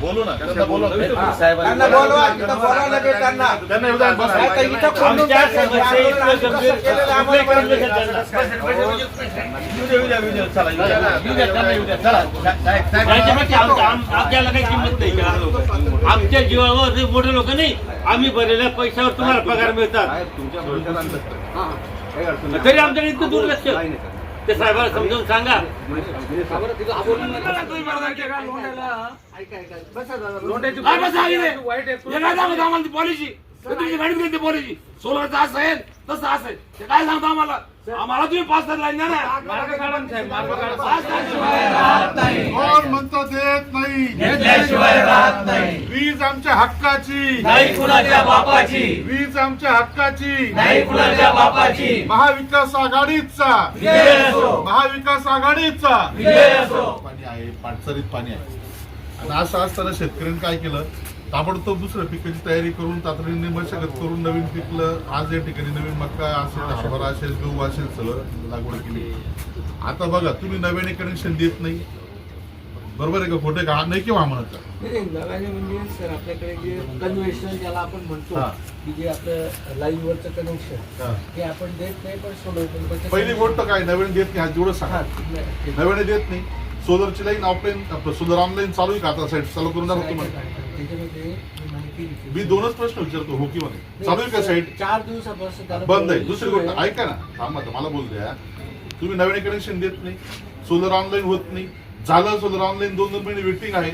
बोलू ना त्यांना त्यांना बोलवा तिथं त्यांना त्यांना इथं आमच्या आपल्याला काही किंमत नाही. का आमच्या जीवावर जे मोठे लोक नाही. आम्ही भरलेल्या पैशावर तुम्हाला पगार मिळतात. तरी आमच्याकडे इतकं दुर्लक्ष. ते साहेबाला समजावून सांगा. पॉलिसी तुमची ती पॉलिसी सोलरचं असं आहे तसं असं आहे. ते काय सांगतो आम्हाला? आम्हाला तुम्ही पाच तास लाईन द्या ना. पाच तास कोण म्हणतो देत नाही. वीज आमच्या हक्काची. नाही कुणाच्या बापाची. वीज आमच्या हक्काची. नाही कुणाच्या बापाची. महाविकास आघाडीचा. महाविकास आघाडीचा. पाणी आहे पाटसरीत पाणी आहे. आणि असं असताना शेतकऱ्यांनी काय केलं? ताबडतोब दुसऱ्या पिकाची तयारी करून तातडीने मशागत करून नवीन पिकलं. आज या ठिकाणी नवीन मक्का असेल हरभरा असेल गहू असेल सगळं लागवड केली. आता बघा तुम्ही नव्याने कनेक्शन देत नाही. बरोबर आहे का? खोटे का? नाही किंवा म्हणत नाही, नव्याने म्हणजे सर आपल्याकडे जे कन्व्हेन्शनल ज्याला आपण म्हणतो. की जे आपलं लाईन वरचं कनेक्शन. ते आपण देत नाही पण त्याच्यासाठी- पहिली गोष्ट काय? नवीन देत नाही. हा जेवढं सांगा. नव्याने देत नाही. सोलरची लाईन ऑफलाईन सोलर ऑनलाईन चालू आहे का आता? साईट चालू करून दाखवतो तुम्हाला. त्याच्यामध्ये मी माहिती घेतली. मी दोनच प्रश्न विचारतो हो किंवा नाही चालू का साईट चार दिवसापासून त्याला बंद आहे. दुसरी गोष्ट ऐका ना. थांबा आता, मला बोल द्या. तुम्ही नवीन कनेक्शन देत नाही. सोलर ऑनलाईन होत नाही. झालं सोलर ऑनलाईन दोन दोन महिने वेटिंग आहे.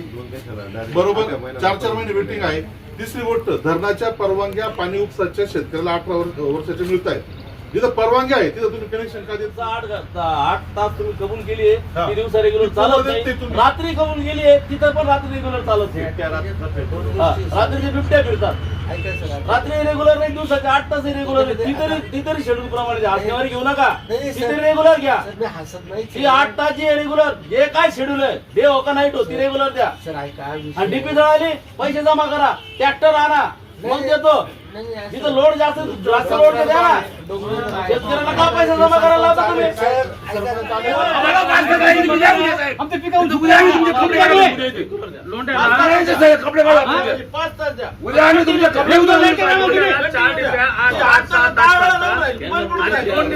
बरोबर? चार चार महिने वेटिंग आहे. तिसरी गोष्ट धरणाच्या परवानग्या पाणी उपसाच्या शेतकऱ्याला अठरा वर्ष- वर्षाच्या मिळत आहेत. जिथं परवानग्या आहे तिथं तुम्ही कनेक्शन का देत? आठ गा- आठ तास तुम्ही कबूल केली हा. आहे दिवसा रेग्युलर चालत नाही. ते तुम्ही- रात्री कबूल केली आहे तिथं पण रात्री रेग्युलर चालत नाही. हा, गोष्टी- रात्रीचे बिबट्या फिरतात. ऐका सर आता- रात्री रेग्युलर नाही दिवसाचे आठ तास रेग्युलर ती तरी ती तरी शेड्यूल प्रमाणे द्या. आजच्यावारी घेऊ नका. नाही, नाही, ती सर. तरी रेग्युलर घ्या. सर, मी हसत नाही. ती आठ तासची रेग्युलर जे काय शेड्यूल आहे डे हो का नाईट हो ती रेग्युलर द्या. सर ऐका विषय- आणि डीपी जळाली पैसे जमा करा. ट्रॅक्टर आणा. मग देतो. तिथं लोड जास्त जास्त लोड द्या. ना का पैसा जमा करायला लावता तुम्ही? उद्या आम्ही तुमचे कपडे कपडे पाच तास द्या उद्या आम्ही तुमचे कपडे दोन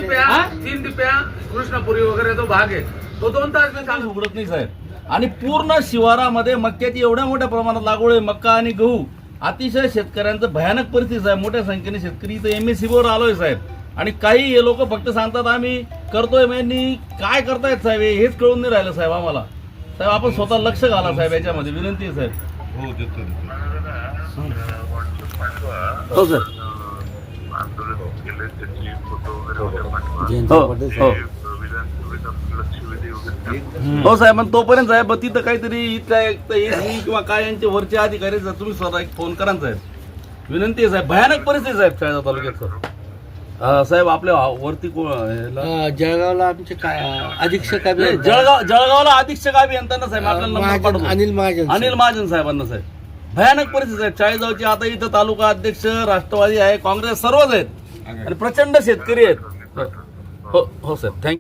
तीन डिप्या कृष्णपुरी वगैरे तो भाग आहे तो दोन तास मी उघडत नाही साहेब. आणि पूर्ण शिवारामध्ये मक्याची एवढ्या मोठ्या प्रमाणात लागवड आहे मक्का आणि गहू. अतिशय शेतकऱ्यांचं भयानक परिस्थिती आहे मोठ्या संख्येने शेतकरी इथं एम एस वर आलोय साहेब. आणि काही हे लोक फक्त सांगतात आम्ही करतोय. म्हणजे काय करतायत साहेब? हे- हेच कळून नाही राहिलं साहेब आम्हाला. साहेब आपण स्वतः लक्ष घाला साहेब याच्यामध्ये. विनंती आहे साहेब. हो देतो देतो. हो सर. आंदोलन केलं त्याची फोटो वगैरे उद्या पाठवा. हो साहेब पण तोपर्यंत साहेब तिथं काहीतरी इथल्या एक तर किंवा काय यांचे वरचे अधिकारी जर तुम्ही स्वतः एक फोन करा ना साहेब. विनंती आहे साहेब भयानक परिस्थिती साहेब शाळा तालुक्यात. सर हा, साहेब आपल्या वरती को- ह्याला- अं, जळगावला आमचे काय अधीक्षक नाही, अभियंता- जळगाव जळगावला अधीक्षक अभियंत्यांना साहेब आपल्याला नंबर महाजन- पाठवतो. अनिल महाजन अनिल महाजन साहेबांना साहेब. भयानक परिस्थिती आहे चाळीसगावची आता इथं तालुका अध्यक्ष राष्ट्रवादी आहे काँग्रेस सर्वच आहेत. आणि प्रचंड शेतकरी आहेत. हो हो साहेब थँक्यू